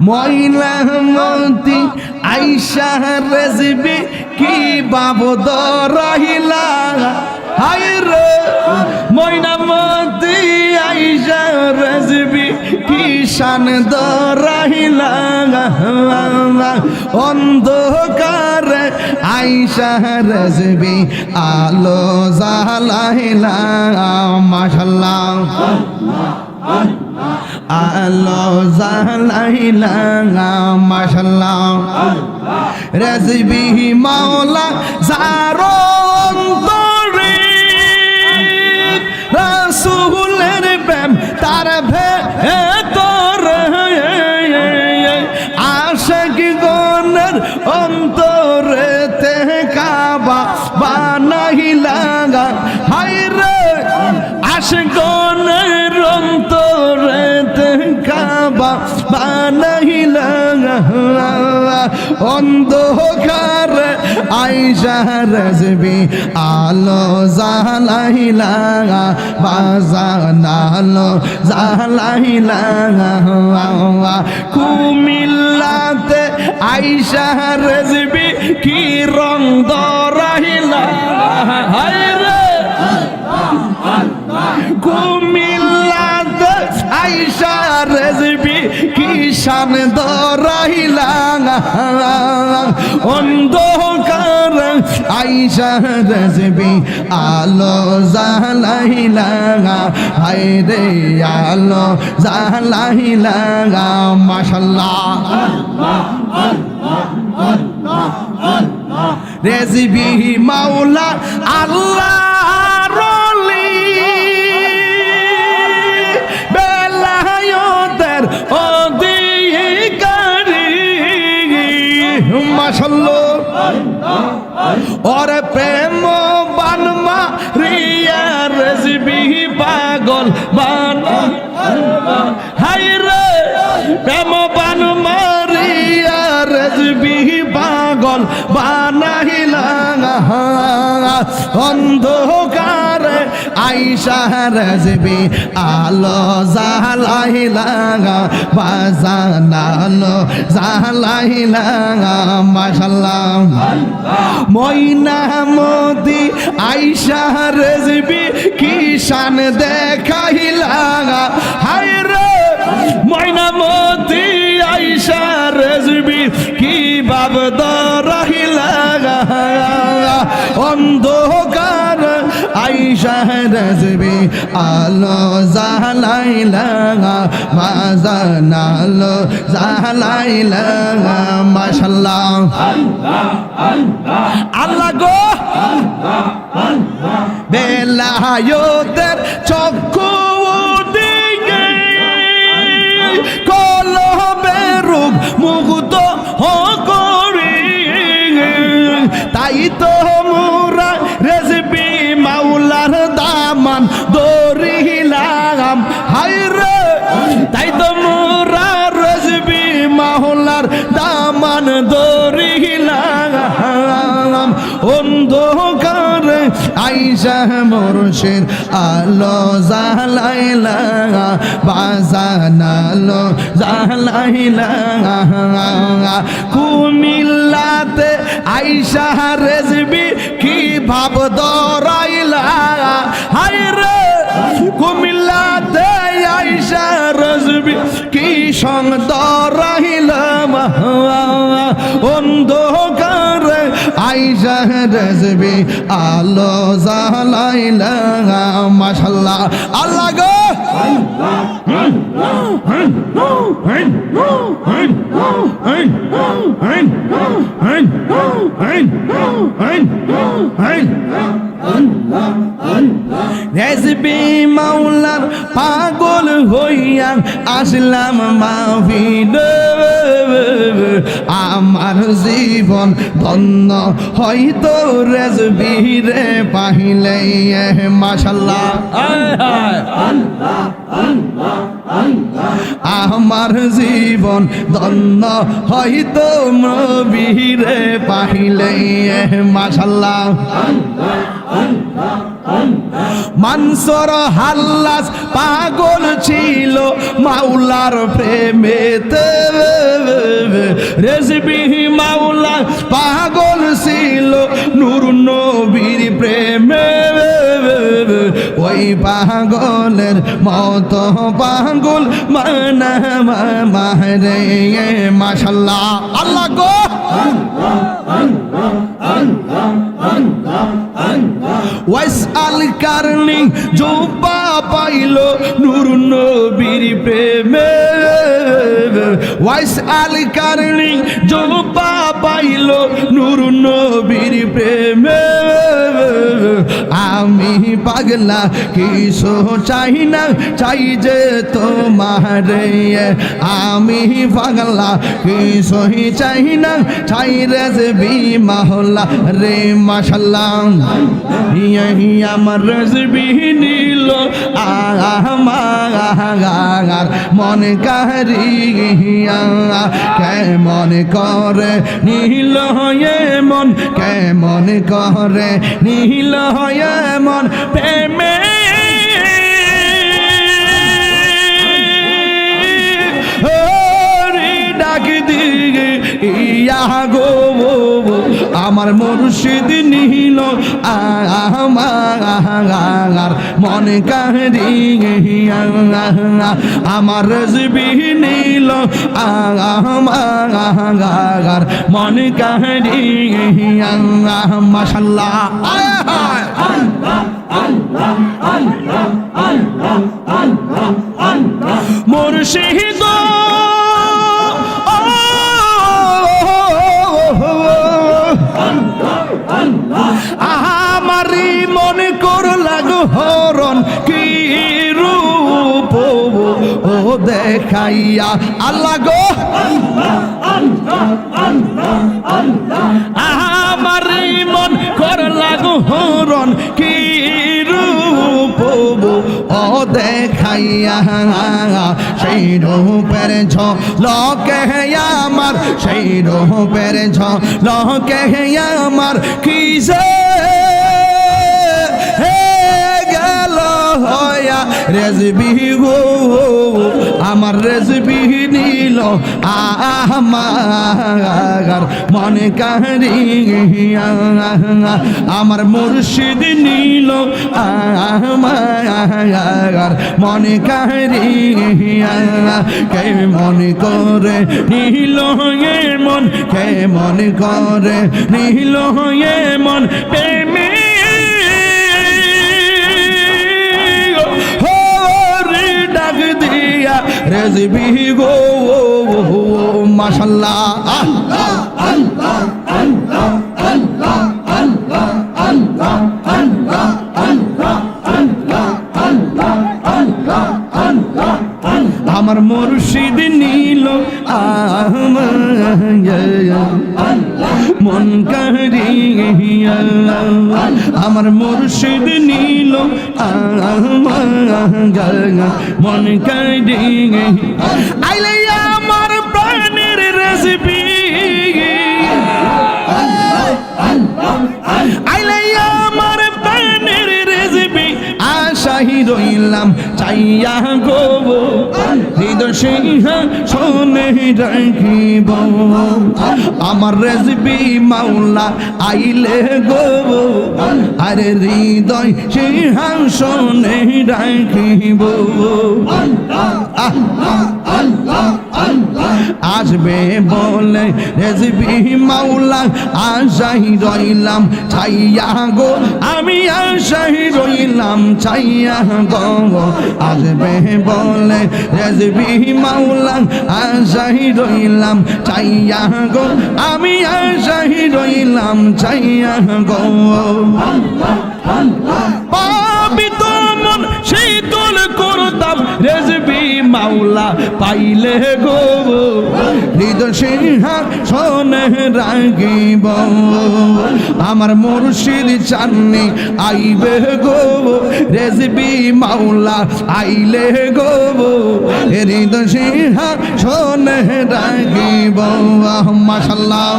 ময়লামতি আইসা রেজবি কি বাবদ রহিলা? হাই রে ময়নামতি আইসা রেজবি কি শান দরাহিলা অন্ধকার আইসা রেজবি আলো জালাইলা মাশাল্লাহ। আলো জালাইলা মাশাল্লাহ। রেজবি মাওলা জারো অন্তরে। রাসূলের প্রেম তার ভেতর। আশিক গণের অন্তরে তে কাবা বানাইলা হাই রে আশিক অন্ধকার আইসা রাজবি আলো জালাইলা বাজানালো জালাইলা কুমিল্লাতে আইসা রাজবি কি রং দরাইলা কি শান দরাইলা অন্ধকার আইসা রেজবি আলো জালাইলা হায় রে আলো জালাইলা মাশাল্লাহ। রেজবি মাওলা আল্লাহ। মাশাল্লাহ ওরে প্রেম বানমা পাগল বান। হাই রে প্রেম বানমা রিয়া পাগল বানাইলা অন্ধকার আইসা রেজবি আলো জালাইলা বাজানালো জালাইলা মাশাল্লাহ ময়না মোদি আইসা রেজবি কি শান দেখাইলা হায় রে! ময়না মোদি আইসা রেজবি কি বাব দরাহিলা অন্ধকার আইসা রেজবি আলো জালাইলা মাজানালো জালাইলা মাশাল্লাহ আল্লাহ গো বেলায়তের চক্ষু দিকে কলবে রূপ মুগ্ধ করি তাই তো মোরা দামান দরিলাম হাই রে। তাই তো মোরা রেজবি মাওলার দামান দরিলাম অন্ধকার আইসা মুর্শিদ, আলো জালাইলা বাজানালো জালাইলা কুমিল্লাতে আইসা রেজবি, কি ভাব কি সং দরাইলাম অন্ধকার আইসা রেজবি আলো জালাইলা মাশাল্লাহ আল্লাহ গো রেজবি মাওলার পাগল হইয়া আসলাম মাহফিল আমার জীবন ধন্য হয়তো রেজবি রে পাহিলে মাশাল্লাহ আমার জীবন ধন্য হয়তো নবীরে পাহিলে মাশাল্লাহ। মানসর হাল্লাস পাগল ছিল, মাওলার প্রেমেতে রেজবি মাওলা পাগল ছিল, নূর নবীর প্রেমে ওই পাগলের মত পাগল মারে মাশাল্লাহ। আল্লাহ গো! ওয়াইস আল কারণি জোপা পাইল নূর নবীর প্রেমে। ওয়াইস আল কারণি জোপা পাইল নূর নবীর প্রেমে। আমি পাগলা, কিছু চাই না, চাই যে তোমার আমি পাগলা কিছু চাই না, চাই রে যে বিমাহলা রে মাশাল্লাহ। ইয়াহি আমার রেজবি নিল আমার মন কারিয়া কেমন করে নীল মন, কেমন করে নীল ছিল এমন প্রেমে। ডাক দিয়ে ইয়া গো আমার মুর্শিদ নিল আমার মন কাহিয়া আমার রজবি নিল আমার মন কাহিয়া হায় মুর্শিদ দেখাইয়া আল্লাহ গো। আমারি মন কর লাগো হরণ কি রূপ ও দেখাইয়া সেই রূপের ছ লকে আমার সেই রূপের ছ লকে আমার কি যে রেজবি গো আমার রেজবি নিল আমার মনে কাহিয়া, আমার মুর্শিদ নিল আমার মনে কাহিয়া কে মনে করে নিল মন কে মনে করে নিল মন রেজবি গো মাশাল্লাহ আল্লাহ আল্লাহ আল্লাহ আল্লাহ আল্লাহ আল্লাহ আল্লাহ আল্লাহ আল্লাহ আল্লাহ আল্লাহ আল্লাহ আমার মুর্শিদ নীল মন কারিয়া আমার মুর্শিদ নীল মন কারিয়া আইলে আমার প্রাণের রেসিপি আইলে আমার প্রাণের রেসিপি আশাহি রইলাম চাইয়া গো সিংহাসনে রাখিব আমার রেসিপি মাওলা আইলে গো আরে হৃদয় সিংহাসনে রাখিব আল্লাহ আল্লাহ আল্লাহ আল্লাহ আসবে বলে রেসিপি মাওলা আশাহি রইলাম, ছাইয়া গো। আমি আশাহি রইলাম, ছাইয়া গো। আসবে বলে রেসিপি মাওলা আশাহি রইলাম, ছাইয়া গো। আমি আশাহি রইলাম, ছাইয়া গো। পাবি তো মন, শীতল করতাম রেজবি মাওলা পাইলে গো। হৃদয় সিংহা শোনে রাগিব। আমার মুর্শিদ চাননি আইবে গো। রেজবি মাওলা আইলে গো। হৃদয় সিংহা শোনে রাগিব। মাশাল্লাহ।